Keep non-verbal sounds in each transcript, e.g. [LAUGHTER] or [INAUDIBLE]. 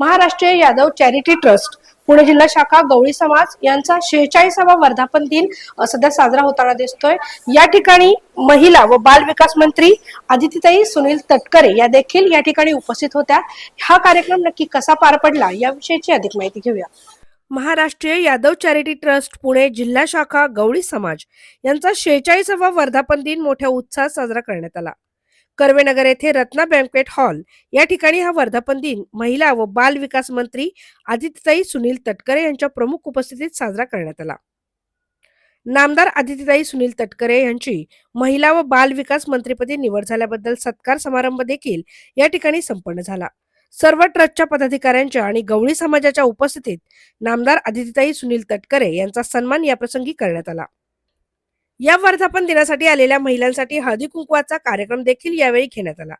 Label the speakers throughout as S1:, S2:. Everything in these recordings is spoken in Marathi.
S1: महाराष्ट्रीय यादव चॅरिटी ट्रस्ट पुणे जिल्हा शाखा गवळी समाज यांचा शेहेचाळीसावा वर्धापन दिन सध्या साजरा होताना दिसतोय. या ठिकाणी महिला व बाल विकास मंत्री आदितीताई सुनील तटकरे या देखील या ठिकाणी उपस्थित होत्या. हा कार्यक्रम नक्की कसा पार पडला याविषयीची अधिक माहिती घेऊया. महाराष्ट्रीय यादव चॅरिटी ट्रस्ट पुणे जिल्हा शाखा गवळी समाज यांचा शेहेचाळीसावा वर्धापन दिन मोठ्या उत्साहात साजरा करण्यात आला. कर्वेनगर येथे रत्ना बँकवेट हॉल. या ठिकाणी हा वर्धापन दिन महिला व बाल विकास मंत्री आदित्यताई सुनील तटकरे यांच्या प्रमुख उपस्थितीत साजरा करण्यात आला. नामदार आदित्यताई सुनील तटकरे यांची महिला व बाल विकास मंत्रीपदी निवड झाल्याबद्दल सत्कार समारंभ देखील या ठिकाणी संपन्न झाला. सर्व ट्रस्टच्या पदाधिकाऱ्यांच्या आणि गवळी समाजाच्या उपस्थितीत नामदार आदित्यताई सुनील तटकरे यांचा सन्मान याप्रसंगी करण्यात आला. या वर्धापन दिनासाठी आलेल्या महिलांसाठी हळदी कुंकवाचा कार्यक्रम देखील यावेळी घेण्यात आला.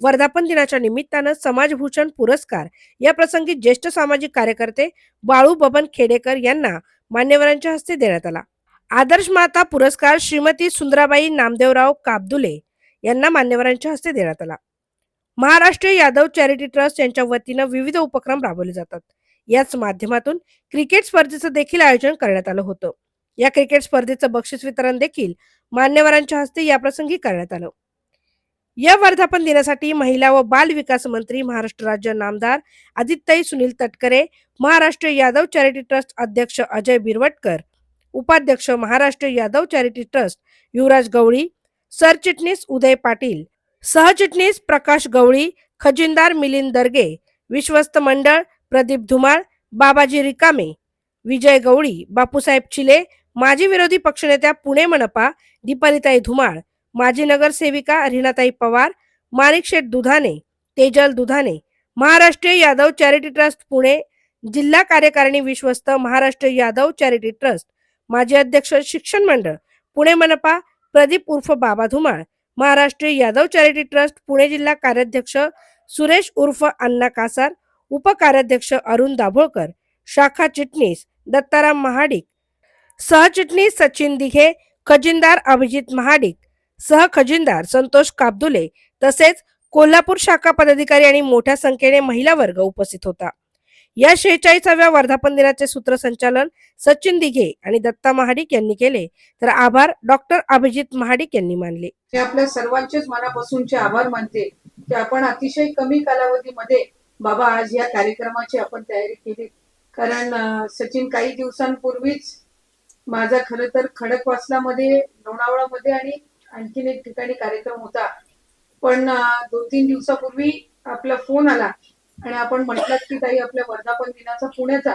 S1: वर्धापन दिनाच्या निमित्तानं समाजभूषण पुरस्कार या प्रसंगी ज्येष्ठ सामाजिक कार्यकर्ते बाळू बबन खेडेकर यांना मान्यवरांच्या हस्ते देण्यात आला. आदर्श माता पुरस्कार श्रीमती सुंदराबाई नामदेवराव काबदुले यांना मान्यवरांच्या हस्ते देण्यात आला. महाराष्ट्रीय यादव चॅरिटी ट्रस्ट यांच्या वतीनं विविध उपक्रम राबवले जातात. याच माध्यमातून क्रिकेट स्पर्धेचं देखील आयोजन करण्यात आलं होतं. या क्रिकेट स्पर्धेचं बक्षीस वितरण देखील मान्यवरांच्या हस्ते याप्रसंगी करण्यात आलं. या वर्धापन दिनासाठी महिला व बाल विकास मंत्री महाराष्ट्र राज्य नामदार आदित्यई सुनील तटकरे महाराष्ट्र यादव चॅरिटी ट्रस्ट अध्यक्ष अजय बिरवटकर उपाध्यक्ष महाराष्ट्र यादव चॅरिटी ट्रस्ट युवराज गवळी सरचिटणीस उदय पाटील सहचिटणीस प्रकाश गवळी खजिनदार मिलिंद दर्गे विश्वस्त मंडळ प्रदीप धुमाळ बाबाजी रिकामे विजय गवळी बापूसाहेब चिले माजी विरोधी पक्षनेत्या पुणे मनपा दीपालीताई धुमाळ माजी नगरसेविका रीनाताई पवार माणिक शेठ दुधाने तेजल दुधाने महाराष्ट्रीय यादव चॅरिटी ट्रस्ट पुणे जिल्हा कार्यकारिणी विश्वस्त महाराष्ट्र यादव चॅरिटी ट्रस्ट माजी अध्यक्ष शिक्षण मंडळ पुणे मनपा प्रदीप उर्फ बाबा धुमाळ महाराष्ट्रीय यादव चॅरिटी ट्रस्ट पुणे जिल्हा कार्याध्यक्ष सुरेश उर्फ अण्णा कासार उपकार्याध्यक्ष अरुण दाभोळकर शाखा चिटणीस दत्ताराम महाडिक सहचिटणीस सचिन दिघे खजिनदार अभिजित महाडिक सहखजिनदार संतोष काबदुले तसेच कोल्हापूर शाखा पदाधिकारी आणि मोठ्या संख्येने महिला वर्ग उपस्थित होता. या शेहेचाळीसाव्या वर्धापन दिनाचे सूत्रसंचालन सचिन दिघे आणि दत्ता महाडिक यांनी केले. तर आभार डॉक्टर अभिजित महाडिक यांनी मानले.
S2: मी आपल्या सर्वांचेच मनापासूनचे आभार मानते की आपण अतिशय कमी कालावधीमध्ये बाबा आज या कार्यक्रमाची आपण तयारी केली. कारण सचिन काही दिवसांपूर्वीच माझा खरं तर खडकवासलामध्ये लोणावळामध्ये आणि आणखीन एक ठिकाणी कार्यक्रम होता. पण दोन तीन दिवसापूर्वी आपला फोन आला आणि आपण म्हटलं की ताई आपल्या वर्धापन दिनाचा पुण्याचा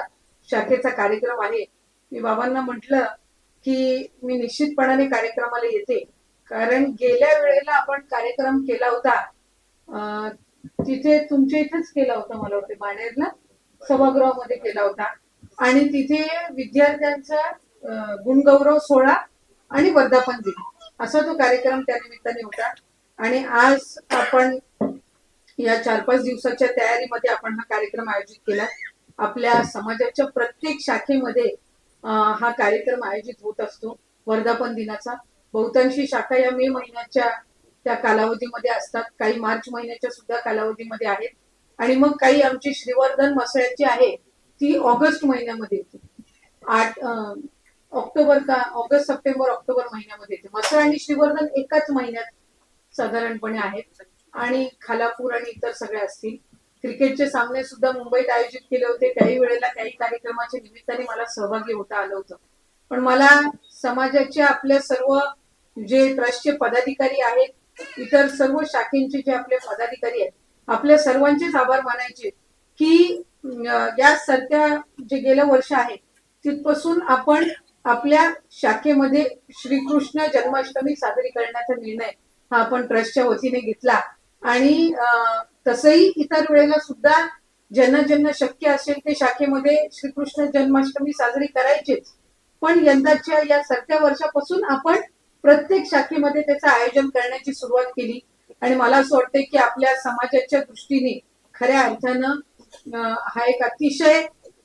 S2: शाखेचा कार्यक्रम आहे. मी बाबांना म्हटलं की मी निश्चितपणाने कार्यक्रमाला येते. कारण गेल्या वेळेला आपण कार्यक्रम केला होता. तिथे तुमच्या इथेच केला होता मला वाटते बाणेरला सभागृहामध्ये केला होता. आणि तिथे विद्यार्थ्यांचा गुणगौरव सोहळा आणि वर्धापन दिन. असा तो कार्यक्रम त्या निमित्ताने होता. आणि आज आपण या चार पाच दिवसाच्या तयारीमध्ये आपण हा कार्यक्रम आयोजित केला. आपल्या समाजाच्या प्रत्येक शाखेमध्ये हा कार्यक्रम आयोजित होत असतो वर्धापन दिनाचा. बहुतांशी शाखा या मे महिन्याच्या त्या कालावधीमध्ये असतात. काही मार्च महिन्याच्या सुद्धा कालावधीमध्ये आहेत. आणि मग काही आमची श्रीवर्धन मसळ्याची आहे ती ऑगस्ट महिन्यामध्ये येते. आठ ऑक्टोबर का ऑगस्ट सप्टेंबर ऑक्टोबर महिन्यामध्ये येते. मसर आणि श्रीवर्धन एकाच महिन्यात साधारणपणे आहेत. आणि खालापूर आणि इतर सगळे असतील. क्रिकेटचे सामने सुद्धा मुंबईत आयोजित केले होते. त्याही वेळेला काही कार्यक्रमाच्या निमित्ताने मला सहभागी होता आलं होतं. पण मला समाजाच्या आपल्या सर्व जे ट्रस्टचे पदाधिकारी आहेत इतर सर्व शाखेंचे जे आपले पदाधिकारी आहेत आपल्या सर्वांचेच आभार मानायचे की या सध्या जे गेलं वर्ष आहे तिथपासून आपण आपल्या शाखेमध्ये श्रीकृष्ण जन्माष्टमी साजरी करण्याचा निर्णय हा आपण ट्रस्टच्या वतीने घेतला. आणि तसंही इतर वेळेला सुद्धा ज्यांना ज्यांना शक्य असेल ते शाखेमध्ये श्रीकृष्ण जन्माष्टमी साजरी करायचीच. पण यंदाच्या या सत्या वर्षापासून आपण प्रत्येक शाखेमध्ये त्याचं आयोजन करण्याची सुरुवात केली. आणि मला असं वाटतं की आपल्या समाजाच्या दृष्टीने खऱ्या अर्थानं हा एक अतिशय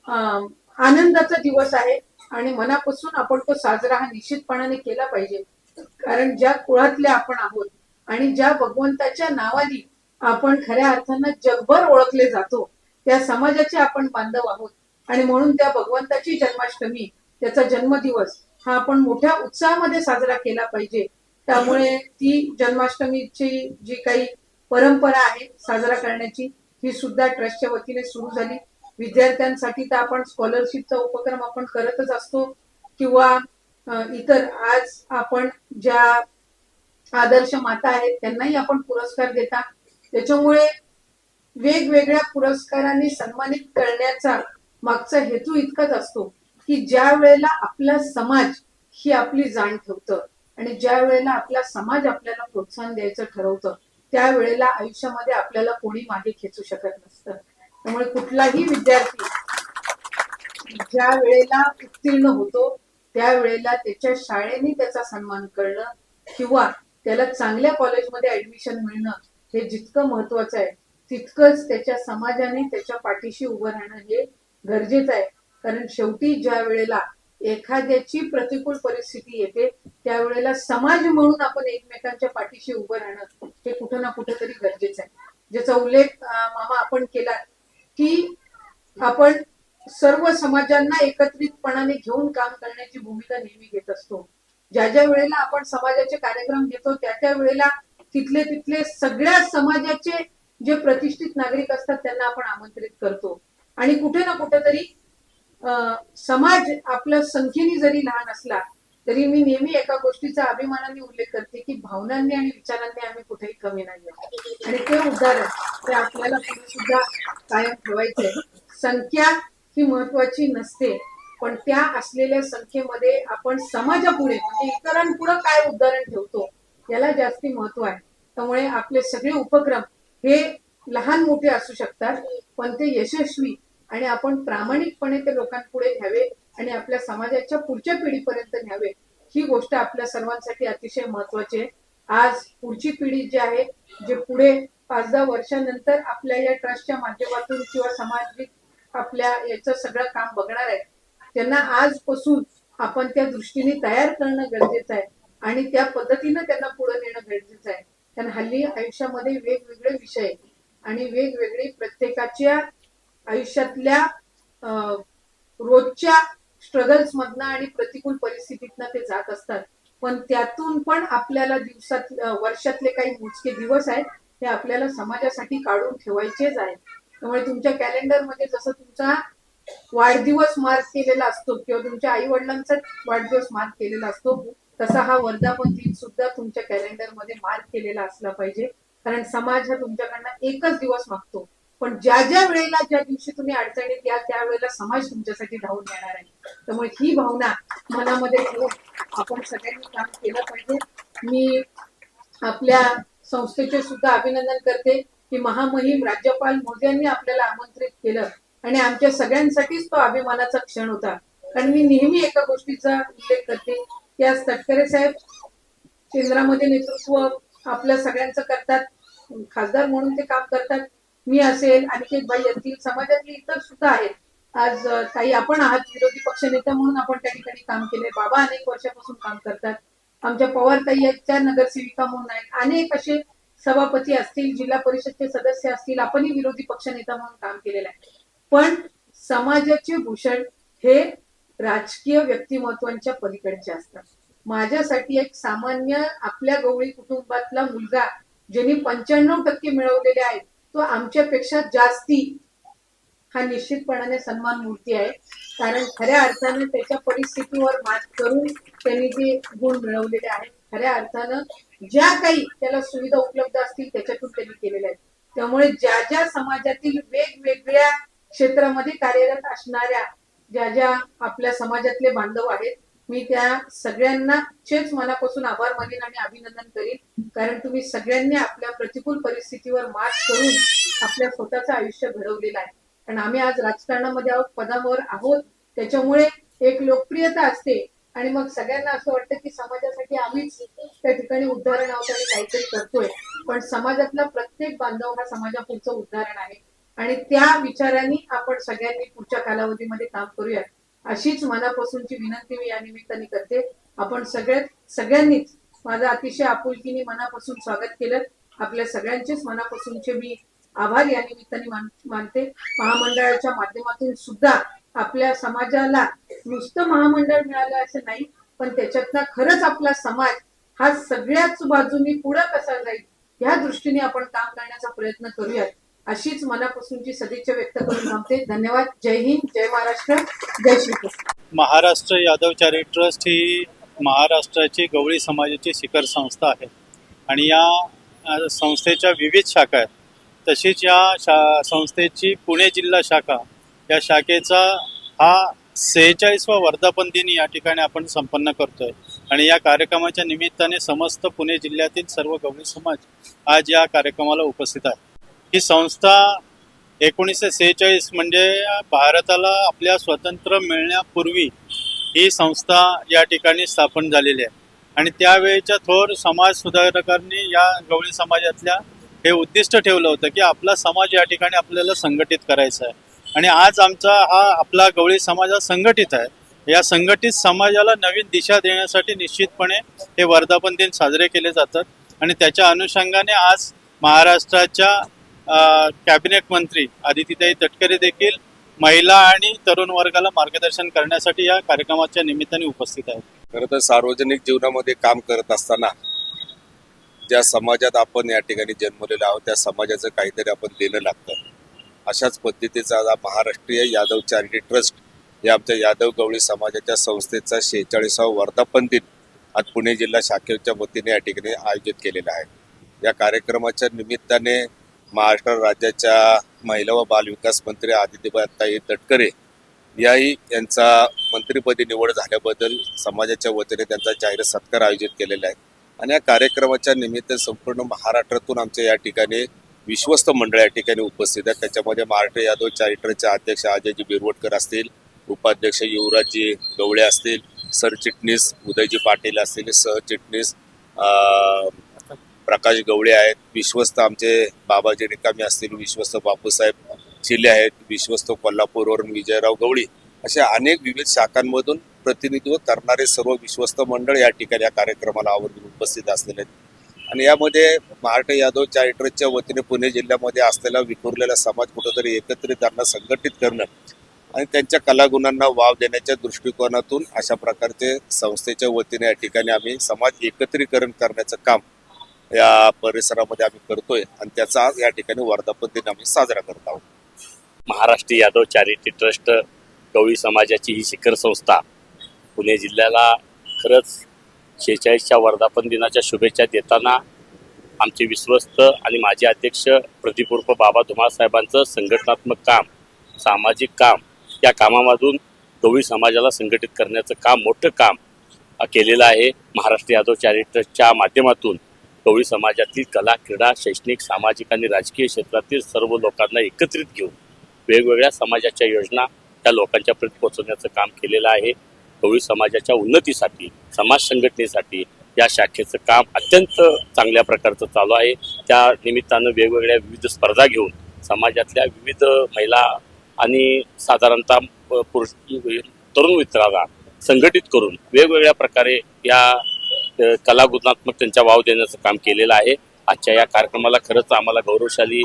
S2: अं, आनंदाचा दिवस आहे. आणि मनापासून आपण तो साजरा हा निश्चितपणाने केला पाहिजे. कारण ज्या कुळातल्या आपण आहोत आणि ज्या भगवंताच्या नावाने आपण खऱ्या अर्थानं जगभर ओळखले जातो त्या समाजाचे आपण बांधव आहोत. आणि म्हणून त्या भगवंताची जन्माष्टमी त्याचा जन्मदिवस हा आपण मोठ्या उत्साहामध्ये साजरा केला पाहिजे. त्यामुळे ती जन्माष्टमीची जी काही परंपरा आहे साजरा करण्याची ही सुद्धा ट्रस्टच्या वतीने सुरू झाली. विद्यार्थ्यांसाठी तर आपण स्कॉलरशिपचा उपक्रम आपण करतच असतो. किंवा इतर आज आपण ज्या आदर्श माता आहेत त्यांनाही आपण पुरस्कार देता. त्याच्यामुळे वेगवेगळ्या पुरस्कारांनी सन्मानित करण्याचा मागचा हेतू इतकाच असतो की ज्या वेळेला आपला समाज ही आपली जाण ठेवतं आणि ज्या वेळेला आपला समाज आपल्याला प्रोत्साहन द्यायचं ठरवतं त्यावेळेला आयुष्यामध्ये आपल्याला कोणी मागे खेचू शकत नसतं. त्यामुळे कुठलाही विद्यार्थी ज्या वेळेला उत्तीर्ण होतो त्यावेळेला त्याच्या शाळेने त्याचा सन्मान करणं किंवा त्याला चांगल्या कॉलेजमध्ये ऍडमिशन मिळणं हे जितकं महत्वाचं आहे तितकंच त्याच्या समाजाने त्याच्या पाठीशी उभं राहणं हे गरजेचं आहे. कारण शेवटी ज्या वेळेला एखाद्याची प्रतिकूल परिस्थिती येते त्यावेळेला समाज म्हणून आपण एकमेकांच्या पाठीशी उभं राहणं हे कुठं ना कुठं तरी गरजेचं आहे. ज्याचा उल्लेख मामा आपण केला की आपण सर्व समाजांना एकत्रितपणाने घेऊन काम करण्याची भूमिका नेहमी घेत असतो. ज्या ज्या वेळेला आपण समाजाचे कार्यक्रम घेतो त्या त्या वेळेला तिथले तिथले सगळ्या समाजाचे जे प्रतिष्ठित नागरिक असतात त्यांना आपण आमंत्रित करतो. आणि कुठे ना कुठेतरी अं, समाज आपल्या संख्येने जरी लहान असला तरी मी नेहमी एका गोष्टीचा अभिमानाने उल्लेख करते की भावनांनी आणि विचारांनी आम्ही कुठेही कमी नाही आहोत. आणि ते उदाहरण ते आपल्याला पुढे सुद्धा कायम ठेवायचंय संख्या ही महत्वाची नसते पण त्या असलेल्या संख्येमध्ये आपण समाजापुढे म्हणजे इतरांपुढे काय उदाहरण ठेवतो याला जास्ती महत्त्व आहे त्यामुळे आपले सगळे उपक्रम हे लहान मोठे असू शकतात पण ते यशस्वी आणि आपण प्रामाणिकपणे ते लोकांपुढे घ्यावे आणि आपल्या समाजाच्या पुढच्या पिढीपर्यंत न्यावे ही गोष्ट आपल्या सर्वांसाठी अतिशय महत्वाची आहे. आज पुढची पिढी जी आहे जे पुढे पाच दहा वर्षानंतर आपल्या या ट्रस्टच्या माध्यमातून किंवा सामाजिक आपल्या याचं सगळं काम बघणार आहे त्यांना आजपासून आपण त्या दृष्टीने तयार करणं गरजेचं आहे आणि त्या पद्धतीनं त्यांना पुढे नेणं गरजेचं आहे. कारण हल्ली आयुष्यामध्ये वेगवेगळे विषय आणि वेगवेगळी प्रत्येकाच्या आयुष्यातल्या अं, रोजच्या स्ट्रगल्स मधनं आणि प्रतिकूल परिस्थितीतनं ते जात असतात. पण त्यातून पण आपल्याला दिवसात वर्षातले काही मोजके दिवस आहेत ते आपल्याला समाजासाठी काढून ठेवायचेच आहेत. त्यामुळे तुमच्या कॅलेंडरमध्ये जसं तुमचा वाढदिवस मार्क केलेला असतो किंवा तुमच्या आई वडिलांचा वाढदिवस मार्क केलेला असतो तसा हा वर्धापन दिन सुद्धा तुमच्या कॅलेंडरमध्ये मार्क केलेला असला पाहिजे. कारण समाज हा तुमच्याकडनं एकच दिवस मागतो. पण ज्या ज्या वेळेला ज्या दिवशी तुम्ही अडचणीत या त्यावेळेला समाज तुमच्यासाठी धावून येणार आहे. त्यामुळे ही भावना मनामध्ये ठेवून आपण सगळ्यांनी काम केलं पाहिजे. मी आपल्या संस्थेचे सुद्धा अभिनंदन करते की महामहिम राज्यपाल मोदी यांनी आपल्याला आमंत्रित केलं आणि आमच्या सगळ्यांसाठीच तो अभिमानाचा क्षण होता. कारण मी नेहमी एका गोष्टीचा उल्लेख करते की आज तटकरे साहेब केंद्रामध्ये नेतृत्व आपल्या सगळ्यांचं करतात. खासदार म्हणून ते काम करतात. मी असेल अनिकेत भाई असतील समाजातले इतर सुद्धा आहेत. आज काही आपण आहात विरोधी पक्षनेता म्हणून आपण त्या ठिकाणी काम केले बाबा अनेक वर्षापासून काम करतात. आमच्या पवार ताई आहेत नगरसेविका म्हणून आहेत. अनेक असे सभापती असतील जिल्हा परिषदचे सदस्य असतील आपणही विरोधी पक्षनेता म्हणून काम केलेलं आहे. पण समाजाचे भूषण हे राजकीय व्यक्तिमत्वांच्या पलीकडचे असतात. माझ्यासाठी एक सामान्य आपल्या गवळी कुटुंबातला मुलगा ज्यांनी पंच्याण्णव टक्के मिळवलेले आहेत तो आमच्यापेक्षा जास्ती हा निश्चितपणाने सन्मान मूर्ती आहे. कारण खऱ्या अर्थानं त्याच्या परिस्थितीवर मात करून त्यांनी जे गुण मिळवलेले आहेत खऱ्या अर्थानं ज्या काही त्याला सुविधा उपलब्ध असतील त्याच्यातून त्यांनी केलेल्या आहेत. त्यामुळे ज्या ज्या समाजातील वेगवेगळ्या क्षेत्रामध्ये कार्यरत असणाऱ्या ज्या ज्या आपल्या समाजातले बांधव आहेत मी त्या सगळ्यांनाचेच मनापासून आभार मानेन आणि अभिनंदन करीन. कारण तुम्ही सगळ्यांनी आपल्या प्रतिकूल परिस्थितीवर मात करून आपल्या स्वतःचं आयुष्य घडवलेलं आहे. कारण आम्ही आज राजकारणामध्ये आहोत पदावर आहोत. त्याच्यामुळे एक लोकप्रियता असते. आणि मग सगळ्यांना असं वाटतं की समाजासाठी आम्हीच त्या ठिकाणी उदाहरण आहोत आणि काहीतरी करतोय. पण समाजातला प्रत्येक बांधव हा समाजापुढचं उदाहरण आहे. आणि त्या विचारांनी आपण सगळ्यांनी पुढच्या कालावधीमध्ये काम करूया अशीच मनापासूनची विनंती मी या निमित्ताने करते. आपण सगळ्यात सगळ्यांनीच माझं अतिशय आपुलकीने मनापासून स्वागत केलं. आपल्या सगळ्यांचेच मनापासूनचे मी आभार या निमित्ताने मान- मानते. महामंडळाच्या माध्यमातून सुद्धा आपल्या समाजाला नुसतं महामंडळ मिळालं असं नाही पण त्याच्यातनं खरंच आपला समाज हा सगळ्याच बाजूनी पुढं कसा जाईल ह्या दृष्टीने आपण काम करण्याचा प्रयत्न करूयात. अशीच मनापासूनची सदिच्छा व्यक्त करून थांबते. धन्यवाद. जय हिंद. जय महाराष्ट्र. जय श्री
S3: महाराष्ट्र यादव चारी ट्रस्ट ही महाराष्ट्राची गवळी समाजाची शिखर संस्था आहे. आणि या संस्थेच्या विविध शाखा आहेत. तशीच या शा संस्थेची पुणे जिल्हा शाखा या शाखेचा हा सेहेचाळीसवा वर्धापन दिन या ठिकाणी आपण संपन्न करतोय. आणि या कार्यक्रमाच्या निमित्ताने समस्त पुणे जिल्ह्यातील सर्व गवळी समाज आज या कार्यक्रमाला उपस्थित आहे. ही संस्था एकोणीसशे सेहेचाळीस म्हणजे भारताला आपल्या स्वतंत्र मिळण्यापूर्वी ही संस्था या ठिकाणी स्थापन झालेली आहे. आणि त्यावेळेच्या थोर समाज सुधारकांनी या गवळी समाजातल्या हे उद्दिष्ट ठेवलं होतं की आपला समाज या ठिकाणी आपल्याला संघटित करायचा आहे. आणि आज आमचा हा आपला गवळी समाज हा संघटित आहे. या संघटित समाजाला नवीन दिशा देण्यासाठी निश्चितपणे हे वर्धापन दिन साजरे केले जातात. आणि त्याच्या अनुषंगाने आज महाराष्ट्राच्या कॅबिनेट मंत्री आदितीताई तटकरे देखील महिला आणि तरुण वर्गाला मार्गदर्शन करण्यासाठी या कार्यक्रमाच्या निमित्ताने उपस्थित आहेत.
S4: खरं तर सार्वजनिक जीवनामध्ये काम करत असताना ज्या समाजात आपण या ठिकाणी जन्मलेलो आहोत त्या समाजाचं काहीतरी आपण देणं लागतं. अशाच पद्धतीचा आज महाराष्ट्रीय यादव चॅरिटी ट्रस्ट या आमच्या यादव गवळी समाजाच्या संस्थेचा शेहेचाळीसावा वर्धापन दिन आज पुणे जिल्हा शाखेच्या वतीने या ठिकाणी आयोजित केलेला आहे. या कार्यक्रमाच्या निमित्ताने महाराष्ट्र राज्याच्या महिला व बालविकास मंत्री आदित्यताई तटकरे याही यांचा मंत्रिपदी निवड झाल्याबद्दल समाजाच्या वतीने त्यांचा जाहीर सत्कार आयोजित केलेला आहे. आणि या कार्यक्रमाच्या निमित्त संपूर्ण महाराष्ट्रातून आमच्या या ठिकाणी विश्वस्त मंडळ या ठिकाणी उपस्थित आहेत. त्याच्यामध्ये महाराष्ट्र यादव चॅरिटरचे अध्यक्ष अजयजी बिरवटकर असतील उपाध्यक्ष युवराजजी गवळे असतील सरचिटणीस उदयजी पाटील असतील सहचिटणीस प्रकाश गवळे आहेत. विश्वस्त आमचे बाबाजी रिकामी असतील विश्वस्त बापूसाहेब चिले आहेत विश्वस्त कोल्हापूरवरून विजयराव गवळी अशा अनेक विविध शाखांमधून प्रतिनिधित्व करणारे सर्व विश्वस्त मंडळ या ठिकाणी या कार्यक्रमाला आवर्जून उपस्थित असलेले आहेत. आणि यामध्ये महाराष्ट्र यादव चॅरिटरच्या वतीने पुणे जिल्ह्यामध्ये असलेला विखुरलेला समाज कुठंतरी एकत्रित त्यांना संघटित करणं आणि त्यांच्या कलागुणांना वाव देण्याच्या दृष्टिकोनातून अशा प्रकारचे संस्थेच्या वतीने या ठिकाणी आम्ही समाज एकत्रीकरण करण्याचं काम या परिसरामध्ये आम्ही करतोय आणि त्याचा आज या ठिकाणी वर्धापन दिन आम्ही साजरा करत आहोत.
S5: महाराष्ट्र यादव चॅरिटी ट्रस्ट गवळी समाजाची ही शिखर संस्था पुणे जिल्ह्याला खरंच शेहेचाळीसच्या वर्धापन दिनाच्या शुभेच्छा देताना आमचे विश्वस्त आणि माजी अध्यक्ष प्रतिपूर्व बाबा धुमाळ साहेबांचं संघटनात्मक काम सामाजिक काम या कामामधून गवळी समाजाला संघटित करण्याचं काम मोठं काम केलेलं आहे. महाराष्ट्र यादव चॅरिटी ट्रस्टच्या माध्यमातून गवळी समाजातील कला क्रीडा शैक्षणिक सामाजिक आणि राजकीय क्षेत्रातील सर्व लोकांना एकत्रित घेऊन वेगवेगळ्या समाजाच्या योजना त्या लोकांच्या प्रति पोहोचवण्याचं काम केलेलं आहे. गवळी समाजाच्या उन्नतीसाठी समाज संघटनेसाठी या शाखेचं काम अत्यंत चांगल्या प्रकारचं चालू आहे. त्या निमित्तानं वेगवेगळ्या विविध स्पर्धा घेऊन समाजातल्या विविध महिला आणि साधारणतः प- पुरुष तरुण मित्राला संघटित करून वेगवेगळ्या प्रकारे या कला कलागुणात्मक त्यांच्या वाव देण्याचं काम केलेलं आहे. आजच्या या कार्यक्रमाला खरंच आम्हाला गौरवशाली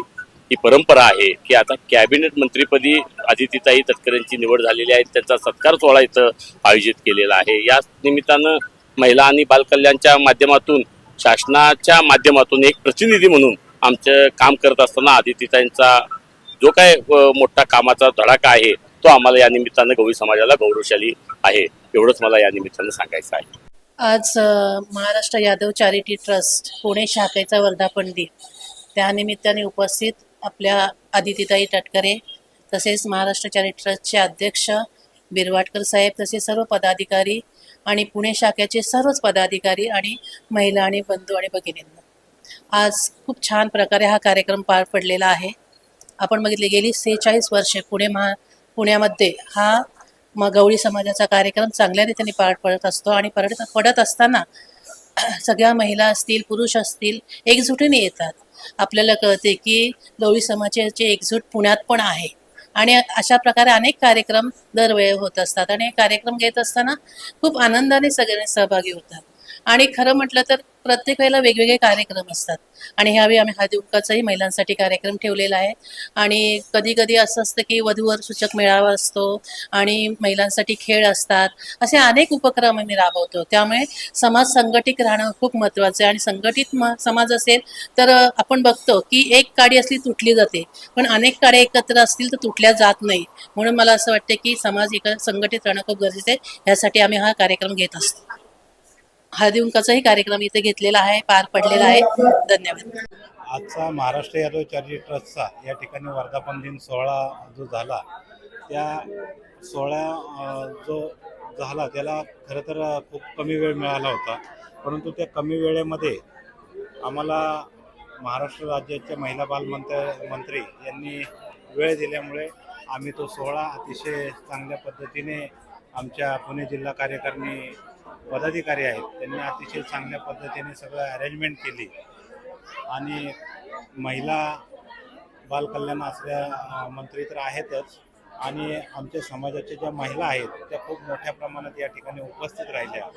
S5: ही परंपरा आहे की आता कॅबिनेट मंत्रीपदी आदितीताई तटकरेंची निवड झालेली आहे. त्यांचा सत्कार सोहळा इथं आयोजित केलेला आहे. या निमित्तानं महिला आणि बालकल्याणच्या माध्यमातून शासनाच्या माध्यमातून एक प्रतिनिधी म्हणून आमचं काम करत असताना आदितीताईंचा जो काय मोठा कामाचा धडाका आहे तो आम्हाला या निमित्तानं गवळी समाजाला गौरवशाली आहे. एवढंच मला या निमित्तानं सांगायचं आहे.
S6: आज महाराष्ट्र यादव चॅरिटी ट्रस्ट पुणे शाखेचा वर्धापन दिन त्यानिमित्ताने उपस्थित आपल्या आदितीताई तटकरे तसेच महाराष्ट्र चॅरिटी ट्रस्टचे अध्यक्ष बिरवाटकर साहेब तसेच सर्व पदाधिकारी आणि पुणे शाखेचे सर्वच पदाधिकारी आणि महिला आणि बंधू आणि भगिनींना. आज खूप छान प्रकारे हा कार्यक्रम पार पडलेला आहे. आपण बघितले गेली सेहेचाळीस वर्षे पुणे महा पुण्यामध्ये हा मग गवळी समाजाचा कार्यक्रम चांगल्या रीतीने पार पडत असतो आणि पडत पडत असताना [CLEARS THROAT] सगळ्या महिला असतील पुरुष असतील एकजुटीने येतात. आपल्याला कळते की गवळी समाजाची एकजूट पुण्यात पण आहे. आणि अशा प्रकारे अनेक कार्यक्रम दरवेळी होत असतात आणि हे कार्यक्रम घेत असताना खूप आनंदाने सगळे सहभागी होतात. आणि खरं म्हटलं तर प्रत्येक वेळेला वेगवेगळे कार्यक्रम असतात. आणि ह्यावेळी आम्ही हळदी कुंकाचाही महिलांसाठी कार्यक्रम ठेवलेला आहे. आणि कधी कधी असं असतं की वधूवर सूचक मेळावा असतो आणि महिलांसाठी खेळ असतात. असे अनेक उपक्रम आम्ही राबवतो. त्यामुळे समाज संघटित राहणं खूप महत्त्वाचं आहे. आणि संघटित म समाज असेल तर आपण बघतो की एक काडी असली तुटली जाते. पण अनेक काड्या एकत्र असतील तर तुटल्या जात नाही. म्हणून मला असं वाटतं की समाज एक संघटित राहणं खूप गरजेचं आहे. ह्यासाठी आम्ही हा कार्यक्रम घेत असतो. हळदी कार्यक्रम इथे घेतलेला आहे पार पडलेला आहे. धन्यवाद.
S7: आजचा महाराष्ट्र यादव चॅरिटी ट्रस्टचा या ठिकाणी वर्धापन दिन सोहळा जो झाला त्या सोहळा जो झाला त्याला खरं तर खूप कमी वेळ मिळाला होता. परंतु त्या कमी वेळेमध्ये आम्हाला महाराष्ट्र राज्याच्या महिला बालमंत्र मंत्री यांनी वेळ दिल्यामुळे आम्ही तो सोहळा अतिशय चांगल्या पद्धतीने आमच्या पुणे जिल्हा कार्यकारिणी पदाधिकारी आहेत. त्यांनी अतिशय चांगल्या पद्धतीने सगळं अरेंजमेंट केली. आणि महिला बालकल्याण असल्या मंत्री तर आहेतच. आणि आमच्या समाजाच्या ज्या महिला आहेत त्या खूप मोठ्या प्रमाणात या ठिकाणी उपस्थित राहिल्या.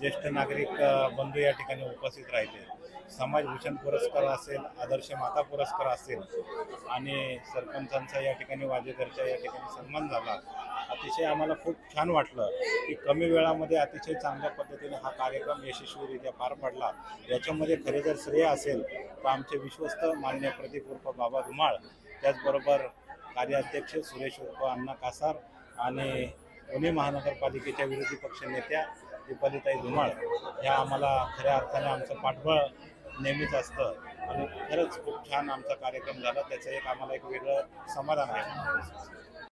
S7: ज्येष्ठ नागरिक बंधू या ठिकाणी उपस्थित राहिले. समाजभूषण पुरस्कार असेल आदर्श माता पुरस्कार असेल आणि सरपंचांचा या ठिकाणी वाजेकरच्या या ठिकाणी सन्मान झाला. अतिशय आम्हाला खूप छान वाटलं की कमी वेळामध्ये अतिशय चांगल्या पद्धतीने हा कार्यक्रम यशस्वीरित्या पार पडला. याच्यामध्ये खरे जर श्रेय असेल तर आमचे विश्वस्त मान्य प्रदीप उर्फ बाबा धुमाळ त्याचबरोबर कार्याध्यक्ष सुरेश उर्फ अण्णा कासार आणि पुणे महानगरपालिकेच्या विरोधी पक्ष नेत्या दीपालीताई धुमाळ ह्या आम्हाला खऱ्या अर्थाने आमचं पाठबळ नेहमीच असतं. आणि खरंच खूप छान आमचा कार्यक्रम झाला. त्याचं एक आम्हाला एक वेगळं समाधान आहे.